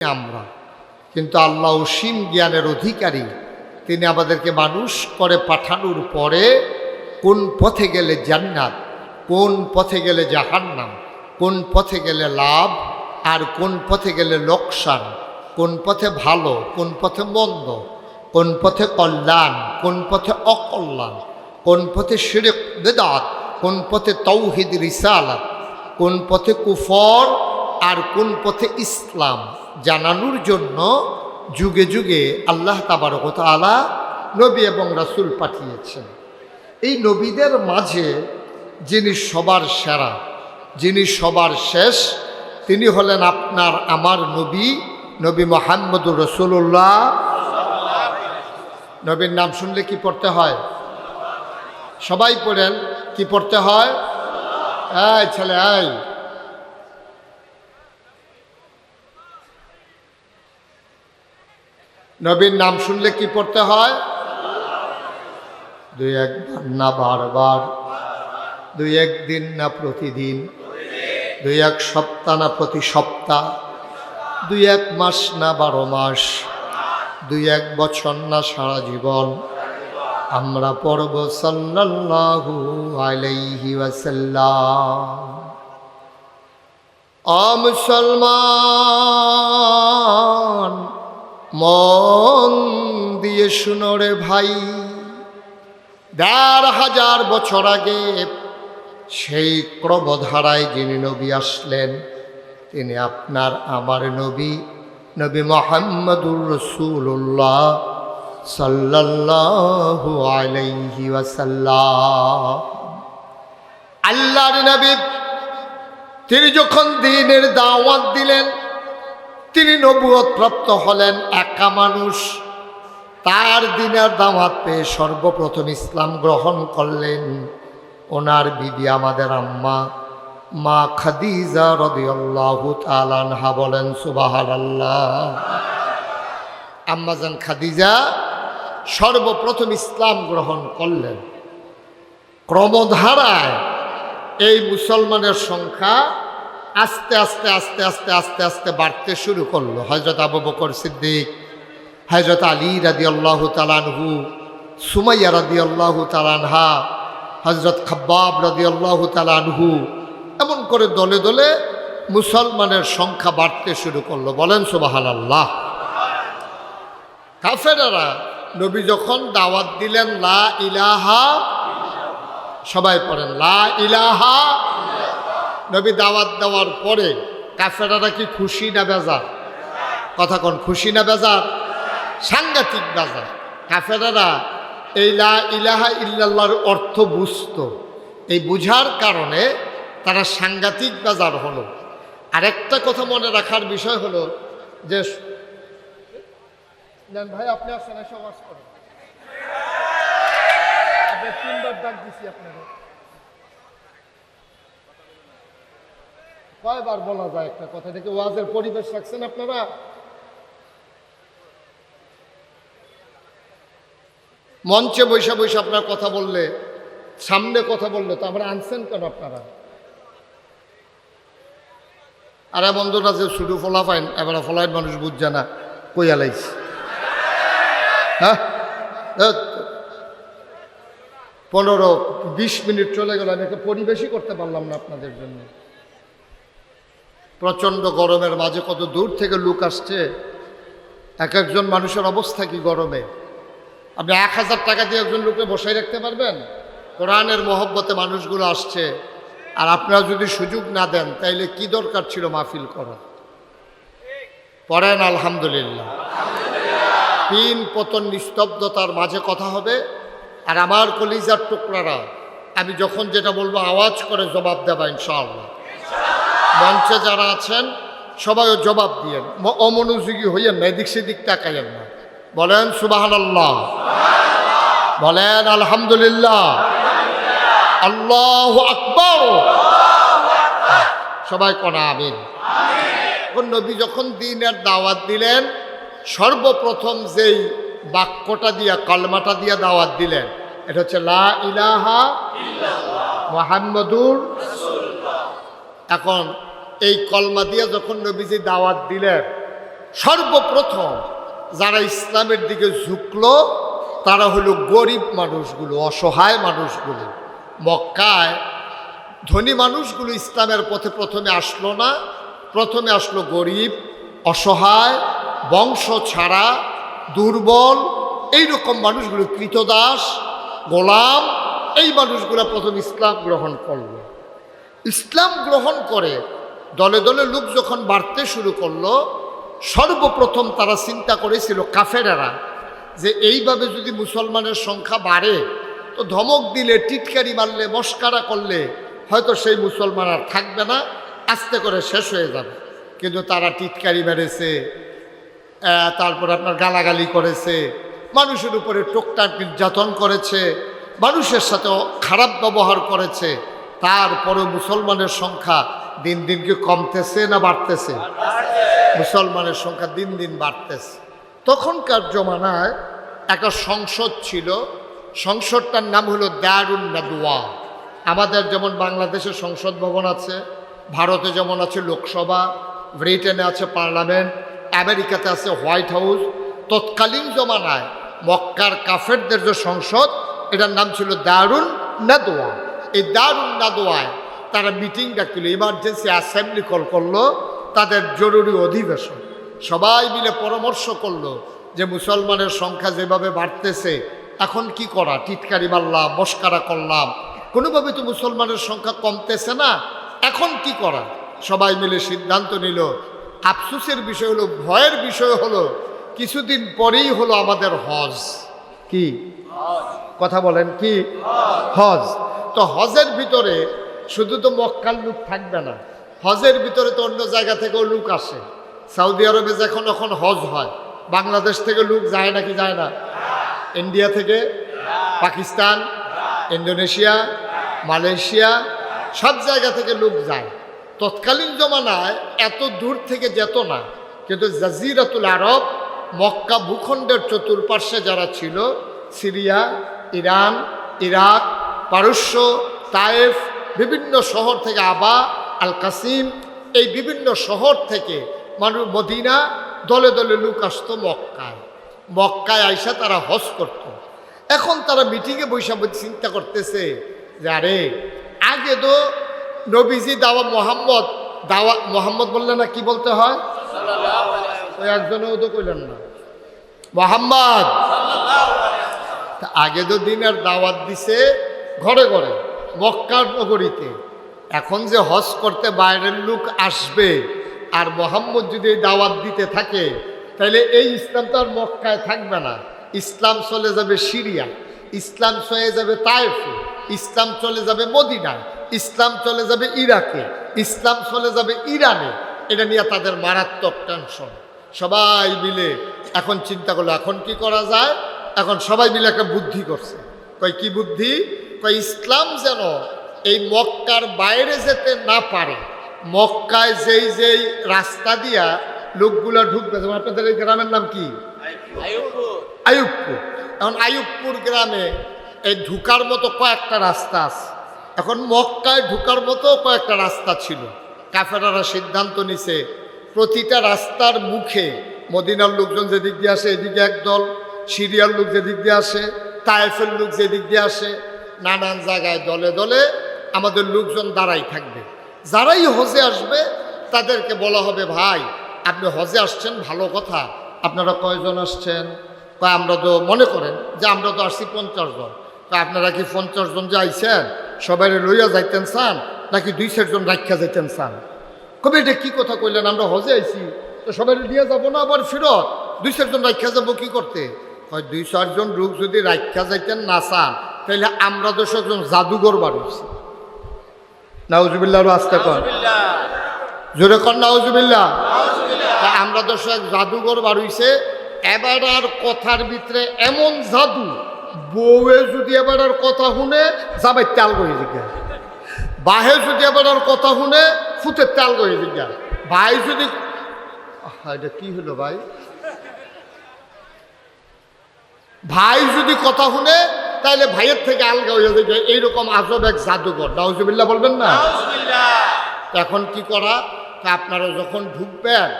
আমরা কিন্তু আল্লাহ অসীম জ্ঞানের অধিকারী তিনি আমাদেরকে মানুষ করে পাঠানোর পরে কোন পথে গেলে জান্নাত কোন পথে গেলে জাহান্নাম কোন পথে গেলে লাভ আর কোন পথে গেলে লোকসান কোন পথে ভালো কোন পথে মন্দ কোন পথে কল্যাণ কোন পথে অকল্যাণ কোন পথে শিরেক বেদাত কোন পথে তৌহিদ রিসালাত কোন পথে কুফর আর কোন পথে ইসলাম জানানোর জন্য যুগে যুগে আল্লাহ তাবারকত আলা নবী এবং রাসূল পাঠিয়েছেন। এই নবীদের মাঝে যিনি সবার সেরা, যিনি সবার শেষ, তিনি হলেন আপনার আমার নবী নবী মোহাম্মদুর রসুল্লাহ নবীর নাম শুনলে কি পড়তে হয়? সবাই পড়েন, কি পড়তে হয়? ছেলে, এই। নবীর নাম শুনলে কি পড়তে হয়? দুই একবার না বারবার, দুই একদিন না প্রতিদিন, দুই এক সপ্তাহ না প্রতি সপ্তাহ, দুই এক মাস না বারো মাস, দুই এক বছর না সারা জীবন। আমরা পড়ব সাল্লাল্লাহু আলাইহি ওয়াসাল্লাম। মুসলমান! মন দিয়ে শুনো রে ভাই। দেড় হাজার বছর আগে সেই ক্রমধারায় যিনি নবী আসলেন, তিনি আপনার আমার নবী নবী মোহাম্মদুর রসুল্লাহ সাল্লাল্লাহু আলাইহি ওয়াসাল্লাম। আল্লাহর নবী তিনি যখন দিনের দাওয়াত দিলেন তিনি নবুয়ত প্রাপ্ত হলেন একা মানুষ। তার দিনের দাওয়াত পেয়ে সর্বপ্রথম ইসলাম গ্রহণ করলেন ওনার বিবি আমাদের আম্মা, মা খাদিজা রদিয়াল্লাহু তালানহা বলেন সুবাহার আল্লাহ আম্মাজান খাদিজা সর্বপ্রথম ইসলাম গ্রহণ করলেন। ক্রমধারায় এই মুসলমানের সংখ্যা আস্তে আস্তে আস্তে আস্তে আস্তে আস্তে বাড়তে শুরু করল। হজরত আবু বকর সিদ্দিক হজরত আলী রাদি আল্লাহ তালানহু সুমাইয়া রাদি আল্লাহ তালানহা হজরত খাব্বাব রাদি আল্লাহ তালানহু এমন করে দলে দলে মুসলমানের সংখ্যা বাড়তে শুরু করল। বলেন সুবাহান আল্লাহ কাফেরারা নবী যখন দাওয়াত দিলেন, লা ইলাহা, সবাই পড়েন, লা ইলাহা নবী দাওয়াত দেওয়ার পরে কাফেরারা কি খুশি না বেজার? কথা কোন, খুশি না বেজার? সাংঘাতিক বেজার। কাফেরারা এই লা ইলাহা ইল্লাল্লাহর অর্থ বুঝত। এই বুঝার কারণে তারা সাংঘাতিক বেজার হলো। আরেকটা কথা মনে রাখার বিষয় হলো যে ভাই, আপনি আসেন, এসে ওয়াজ করেন। আপনি তিনবার ডাক দিছি আপনাকে। কয়বার বলা যায় একটা কথা? থেকে ওয়াজের পরিবেশ রাখছেন আপনারা? মঞ্চে বৈশা বৈশা আপনার কথা বললে, সামনে কথা বললে তো আমরা আনছেন কেন আপনারা? আর বন্ধুরা, যে শুধু ফলাফাইন, এবার ফলাইন মানুষ বুঝছে না কইয়া হ্যাঁ? পনেরো, বিশ মিনিট চলে গেল, আমি একটা পরিবেশই করতে পারলাম না আপনাদের জন্য। প্রচণ্ড গরমের মাঝে কত দূর থেকে লোক আসছে? এক একজন মানুষের অবস্থা কি গরমে? আপনি এক হাজার টাকা দিয়ে একজন লোককে বসাই রাখতে পারবেন? কোরআনের মহব্বতে মানুষগুলো আসছে। আর আপনারা যদি সুযোগ না দেন, তাইলে কি দরকার ছিল মাহফিল করা পড়েন, আলহামদুলিল্লাহ। তিন পতন নিস্তব্ধতার মাঝে কথা হবে। আর আমার কলিজার টুকরারা, আমি যখন যেটা বলব, আওয়াজ করে জবাব দেবা, ইনশাআল্লাহ। মঞ্চে যারা আছেন সবাইও জবাব দিয়েন। অমনোযোগী হইয়েন না এদিক সেদিক তাকাইয়েন না। বলেন সুবাহান আল্লাহ বলেন, আলহামদুলিল্লাহ। আল্লাহ আকবর। সবাই কনা আমিন? নবী যখন দিনের দাওয়াত দিলেন, সর্বপ্রথম যেই বাক্যটা দিয়া, কলমাটা দিয়া দাওয়াত দিলেন, এটা হচ্ছে লা ইলাহা মোহাম্মদুর এখন এই কলমা দিয়ে যখন নবীজি দাওয়াত দিলেন, সর্বপ্রথম যারা ইসলামের দিকে ঝুঁকলো, তারা হলো গরিব মানুষগুলো, অসহায় মানুষগুলো। মক্কায় ধনী মানুষগুলো ইসলামের পথে প্রথমে আসলো না, প্রথমে আসলো গরিব, অসহায়, বংশ ছাড়া, দুর্বল, এইরকম মানুষগুলো, কৃতদাস, গোলাম, এই মানুষগুলো প্রথম ইসলাম গ্রহণ করল। ইসলাম গ্রহণ করে দলে দলে লোক যখন বাড়তে শুরু করল, সর্বপ্রথম তারা চিন্তা করেছিল কাফেরারা যে এইভাবে যদি মুসলমানের সংখ্যা বাড়ে, তো ধমক দিলে, টিটকারি মারলে, মস্কারা করলে, হয়তো সেই মুসলমান আর থাকবে না, আস্তে করে শেষ হয়ে যাবে। কিন্তু তারা টিটকারি মেরেছে তারপর আপনার গালাগালি করেছে, মানুষের উপরে টোকটাক নির্যাতন করেছে, মানুষের সাথে খারাপ ব্যবহার করেছে তারপরে মুসলমানের সংখ্যা দিন দিন কি কমতেছে না বাড়তেছে? মুসলমানের সংখ্যা দিন দিন বাড়তেছে। তখনকার জমানায় একটা সংসদ ছিল। সংসদটার নাম হলো দারুণ নাদুয়া আমাদের যেমন বাংলাদেশে সংসদ ভবন আছে, ভারতে যেমন আছে লোকসভা, ব্রিটেনে আছে পার্লামেন্ট, আমেরিকাতে আছে হোয়াইট হাউস। তৎকালীন জমানায় মক্কার কাফেরদের যে সংসদ, এটার নাম ছিল দারুণ নাদোয়া এই দারুণ নাদোয়ায় তারা মিটিং ডাকছিল ইমার্জেন্সি অ্যাসেম্বলি কল করল তাদের জরুরি অধিবেশন। সবাই মিলে পরামর্শ করল যে মুসলমানের সংখ্যা যেভাবে বাড়তেছে এখন কি করা? টিটকারি মারলাম মস্কারা করলাম। কোনোভাবে তো মুসলমানের সংখ্যা কমতেছে না এখন কি করা? সবাই মিলে সিদ্ধান্ত নিল। আফসুসের বিষয় হলো ভয়ের বিষয় হলো কিছুদিন পরেই হলো আমাদের হজ। কি? কথা বলেন কি? হজ। তো হজের ভিতরে শুধু তো মক্কার লোক থাকবে না, হজের ভিতরে তো অন্য জায়গা থেকেও লোক আসে। সৌদি আরবে যখন এখন হজ হয়, বাংলাদেশ থেকে লোক যায় নাকি যায় না? ইন্ডিয়া থেকে? পাকিস্তান? ইন্দোনেশিয়া? মালয়েশিয়া? সব জায়গা থেকে লোক যায়। তৎকালীন জমানায় এত দূর থেকে যেত না, কিন্তু জাজিরাতুল আরব, মক্কা ভূখণ্ডের চতুর্পার্শ্বে যারা ছিল, সিরিয়া, ইরান, ইরাক, পারস্য, তায়েফ বিভিন্ন শহর থেকে আবা আল কাসিম এই বিভিন্ন শহর থেকে মানুষ মদিনা, দলে দলে লোক আসতো মক্কায়। মক্কায় আইসা তারা হজ করত। এখন তারা মিটিংয়ে বৈশা চিন্তা করতেছে যে, আরে, আগে তো নবীজি দাওয়া মোহাম্মদ দাওয়া মোহাম্মদ বললে না কি বলতে হয়? ওই একজনেও তো কইলেন না। মোহাম্মদ! আগে তো দিনের দাওয়াত দিছে ঘরে ঘরে। মক্কার নগরীতে। এখন যে হজ করতে বাইরের লোক আসবে আর মোহাম্মদ যদি দাওয়াত দিতে থাকে, তাহলে এই ইসলাম তো আর মক্কায় থাকবে না। ইসলাম চলে যাবে সিরিয়া, ইসলাম চলে যাবে তায়েফে ইসলাম চলে যাবে মদিনায় ইসলাম চলে যাবে ইরাকে, ইসলাম চলে যাবে ইরানে। এটা নিয়ে তাদের মারাত্মক টেনশন। সবাই মিলে এখন চিন্তা করল, এখন কি করা যায়? এখন সবাই মিলে একটা বুদ্ধি করছে। কয়, কি বুদ্ধি? ইসলাম যেন এই মক্কার বাইরে যেতে না পারে। মক্কায় যেই যেই রাস্তা দিয়া লোকগুলা ঢুকবে যেমন আপনাদের এই গ্রামের নাম কি? আয়ুবপুর এখন আয়ুবপুর গ্রামে এই ঢুকার মতো কয়েকটা রাস্তা আছে। এখন মক্কায় ঢুকার মতো কয়েকটা রাস্তা ছিল। কাফেরারা সিদ্ধান্ত নিছে প্রতিটা রাস্তার মুখে মদিনার লোকজন যেদিক দিয়ে আসে এদিকে একদল সিরিয়ার লোক যেদিক দিয়ে আসে তায়েফের লোক যেদিক দিয়ে আসে নানান জায়গায় দলে দলে আমাদের লোকজন দাঁড়াই থাকবে। যারাই হজে আসবে, তাদেরকে বলা হবে, ভাই, আপনি হজে আসছেন, ভালো কথা। আপনারা কয়জন আসছেন? আমরা তো মনে করেন যে আমরা তো আসছি পঞ্চাশ জন। তা আপনারা কি পঞ্চাশ জন যে আইছেন সবাই লইয়া যাইতেন চান, নাকি দুই চারজন রাখা যাইতেন চান? কবে এটা কি কথা কইলেন? আমরা হজে আইছি। তো সবাই দিয়ে যাব না আবার ফেরত? দুই চারজন রাখা যাব কি করতে? হয় দুই চারজন লোক যদি রাখা যাইতেন না চান তাহলে আমরা তো একজন জাদুঘর বাড়িছি নাউজুবিল্লাহ আসতে কর জোরে কর নাউজুবিল্লাহ। আমরা তো সব জাদুঘর বাড়ইছে এবার আর কথার ভিতরে এমন জাদু বউয়ে যদি এবার আর কথা শুনে যাবে তেল করে দিকে বাহে যদি এবার আর কথা শুনে ফুটের তেল করে দিকে ভাই যদি এটা কি হলো ভাই? ভাই যদি কথা শুনে তাহলে ভাইয়ের থেকে আলগা হয়ে। যাবে এইরকম আজব এক জাদুঘর। নাউজুবিল্লা বলবেন না? এখন কি করা? তা আপনারা যখন ঢুকবেন